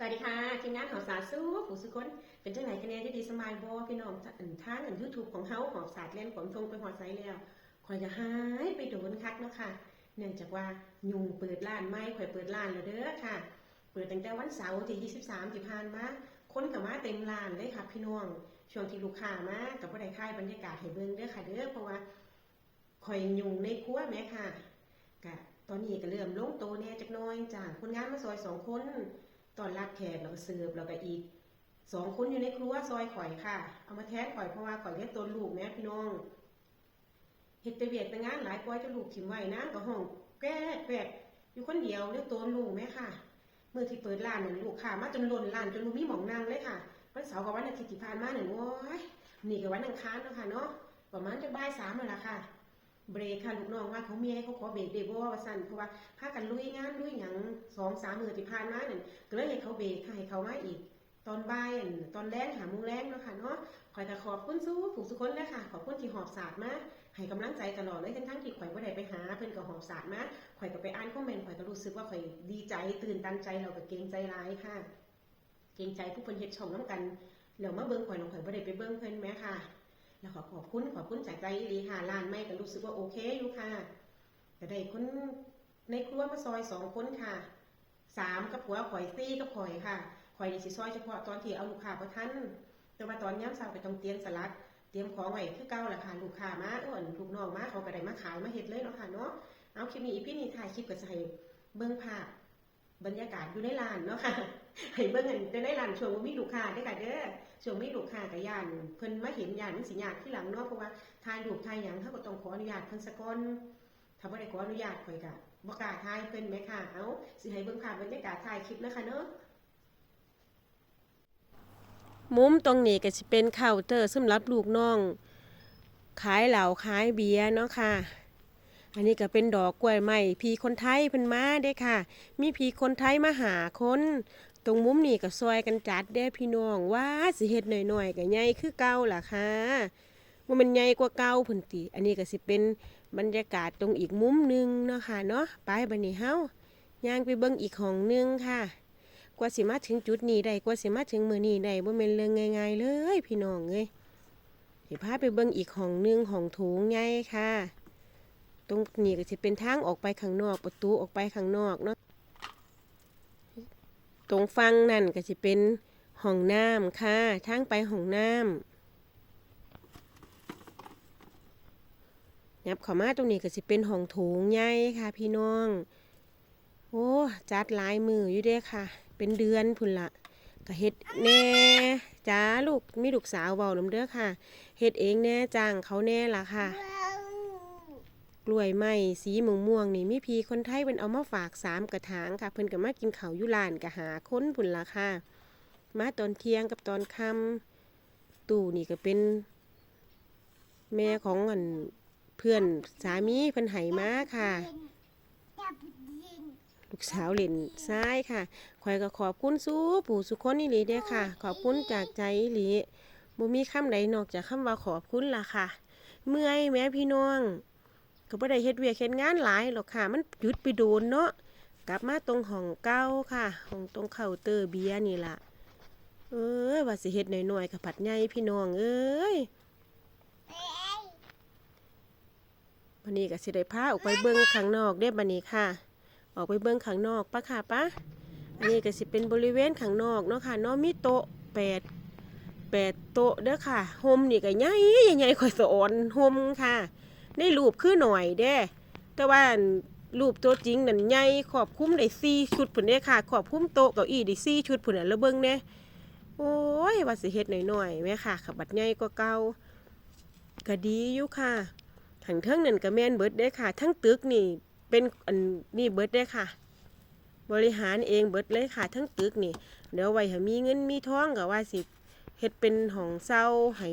สวัสดีค่ะทีมงานหอสาสู้ผู้สุคนเป็นเจังไหนคะแนนที่ดีสมายบอพี่น้องอันท่านอันยูทูบของเฮาหอบศาสตร์เล่นขนทงไปหอดไซแล้วคอยจะหายไปโดนคักเนาะค่ะ เนื่องจากว่ายุงเปิดร้านไม่คอยเปิดร้านแล้วเด้อค่ะ เปิดตั้งแต่วันเสาร์ที่23ที่ผ่านมาคนกับมาเต็มร้านเลยค่ะพี่น้องช่วงที่ลูกค้ามากับบ่ได้ค่ายบรรยากาศให้เบิ่งเด้อค่ะเด้อเพราะว่าคอยยุงในครัวแม่ค่ะกะตอนนี้ก็เริ่มลงโตวแน่จักน้อยจางคนงานมาซอยสองคน ตอนรับแขกแล้วก็เสิร์ฟแล้วก็อีกสองคนอยู่ในครัวซอยข่อยค่ะ เอามาแทนข่อยเพราะว่าข่อยเลี้ยงตัวลูกแม่พี่น้องเฮ็ดไปเวียดไปงานหลายปอยจะลูกถิ่มไว้นะก็ห้องแก้แปดอยู่คนเดียวเลี้ยงตัวลูกแม่ค่ะเมื่อที่เปิดร้านนั่นลูกค้ามาจนล้นร้านจนลูกมีหมองนั่งเลยค่ะวันเสาร์กับวันอาทิตย์ที่ผ่านมาเนี่ยโอ้ยนี่กับวันอังคารเนาะค่ะเนาะประมาณจะบ่ายสามแล้วล่ะค่ะ เบรกค่ะลูกน้องว่าเขาเมียให้เขาขอเบรกเดบว่าสั่นเพราะว่าพากันลุยงานลุยหยังสองสามมือที่ผ่านมาเนี่ยก็เลยให้เขาเบรกค่ะให้เขามาอีก ตอนบ่ายตอนแรงหามุงแรงเนาะค่ะเนาะคอยแต่ขอบคุณสู้ผู้สุคนเลยค่ะ ขอบคุณที่หอบศาสตร์มาให้กำลังใจตลอดเลยทั้งทั้งที่ข่อยบ่ได้ไปหาเพิ่อนก็หอบศาสตร์มาข่อยก็ไปอ่านคอมเมนต์ข่อยก็รู้สึกว่าข่อยดีใจตื่นตันใจเราก็เกรงใจร้ายค่ะ เกรงใจผู้เพิ่นเฮ็ดช่องน้ำกันแล้วมาเบิ่งข่อยลงข่อยบ่ได้ไปเบิ่งเพิ่อนแหมค่ะ แล้วขอขอบคุณขอบคุณจากใจอีหลีค่ะร้านไม่ก็รู้สึกว่าโอเคอยู่ค่ะก็ได้คนในครัวมาซอยสองคนค่ะสามกับผัวข่อยซี่กับข่อยค่ะข่อยนี่สิซอยเฉพาะตอนที่เอาลูกค้าบ่ทันแต่ว่าตอนย้ำเช้าก็ต้องเตรียมสลัด เตรียมของไว้คือเก่าละค่ะลูกค้ามาอ้วนลูกน้องมาเขาก็ได้มาขายมาเฮ็ดเลยเนาะค่ะเนาะเอาคลิปนี้พี่นี่ถ่ายคลิปก็จะให้เบิ่งภาพ บรรยากาศอยู่ในร้านเนาะค่ะให้เบิ่งกันในร้านช่วงมีลูกค้าเด้ค่ะเด้อช่วงมีลูกค้ากับย่านเพิ่นมาเห็นย่านมันสิยากที่หลังเนาะเพราะว่าถ่ายรูปถ่ายหยังเขาก็ต้องขออนุญาตเพิ่นซะก่อนถ้าบ่ได้ขออนุญาตข่อยก็บ่กล้าถ่ายเพิ่นแหมค่ะเอาสิให้เบิ่งภาพบรรยากาศถ่ายคลิปนะคะเนาะมุมตรงนี้ก็สิเป็นเคาน์เตอร์สำหรับลูกน้อง ขายเหล้าขายเบียร์เนาะค่ะ อันนี้ก็เป็นดอกกล้วยไม้พี่คนไทยเพิ่นมาเด้ค่ะ มีพี่คนไทยมาหาคน ตรงมุมนี้ก็ซอยกันจัดเด้พี่น้องว่าสิเฮ็ดหน่อยๆก็ใหญ่คือเก่าล่ะค่ะว่ามันใหญ่กว่าเก่าพุ่นติอันนี้ก็สิเป็นบรรยากาศตรงอีกมุมหนึงเนาะค่ะเนาะไปบัดนี้เฮาย่างไปเบิ่งอีกห้องหนึงค่ะ กว่าสิมาถึงจุดนี้ได้กว่าสิมาถึงมื้อนี้ได้บ่แม่นเรื่องง่ายๆเลย พี่น้องเอ้ยสิพาไปเบิ่งอีกห้องหนึงห้องโถงใหญ่ค่ะ ตรงนี้ก็สิเป็นทางออกไปข้างนอก ประตูออกไปข้างนอกเนาะตรงฟังนั่นก็จะเป็นห้องน้ำค่ะทางไปห้องน้ำยับข้ามาตรงนี้ก็จะเป็นห้องโถงใหญ่ค่ะ พี่น้อง โอ้จัดลายมืออยู่เด้อค่ะ เป็นเดือนพุ่นละก็เฮ็ดแน่จ้าลูกมีลูกสาวเบาลำเด้อค่ะเฮ็ดเองแน่จ้างเขาแน่ละค่ะ กล้วยไม้สีม่วงม่วงๆนี่มีพี่คนไทยเพิ่นเอามาฝากสามกระถางค่ะเพิ่นก็มากินข้าวอยู่ร้านก็หาค้นพุ่นละค่ะมาตอนเที่ยงกับตอนค่ำตู่นี่ก็เป็น แม่ของอันเพื่อนสามีเพิ่นให้มาค่ะ ลูกสาวเล่นซ้ายค่ะคอยก็ขอบคุณสู้ปู่สุคนนี่หลีเด้อค่ะ ขอบคุณจากใจอีหลีบ่มีคำใดนอกจากคำว่าขอบคุณล่ะค่ะ เมื่อยแม่พี่น้อง ก็บ่ได้เฮ็ดเวียกเฮ็ดงานหลายหรอกค่ะ มันหยุดไปโดนเนาะกลับมาตรงห้องเก่าค่ะห้องตรงเคาน์เตอร์เบียร์นี่ล่ะเอ้ยว่าสิเฮ็ดหน่อยๆกับผัดใหญ่พี่น้องเอ้ยวันนี้ก็สิได้พาออกไปเบิ่งข้างนอกเด้บัดนี้ค่ะ ออกไปเบิ่งข้างนอกปะค่ะปะอันนี้ก็สิเป็นบริเวณข้างนอกเนาะค่ะเนาะมีโต๊ะแปดแปดโต๊ะเด้อค่ะโฮมนี่ก็ใหญ่ใหญ่ๆข่อยสอนโฮมค่ะ ในรูปคือหน่อยเด้ แต่ว่ารูปตัวจริงนั่นใหญ่ขอบคุ้มได้สี่ชุดผุนเด้ค่ะ ขอบคุ้มโต๊ะเก้าอี้ได้สี่ชุดผุนน่ะแล้วเบิ่งเด้โอ้ยว่าสิเฮ็ดหน่อยๆแม่ค่ะขับบัดใหญ่กว่าเก่าก็ดีอยู่ค่ะทั้งเทิงนั่นก็แม่นเบิดเด้ค่ะ ทั้งตึกนี่เป็นอันนี่เบิดเด้ค่ะ บริหารเองเบิดเลยค่ะ ทั้งตึกนี่ เดี๋ยวไว้ให้มีเงินมีทองก็ว่าสิเฮ็ดเป็นห้องเช่าให้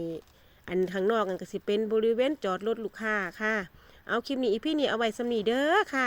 อันข้างนอกกันก็สิเป็นบริเวณจอดรถลูกค้าค่ะ เอาคลิปนี้อีพี่นี่เอาไว้สำนีเด้อค่ะ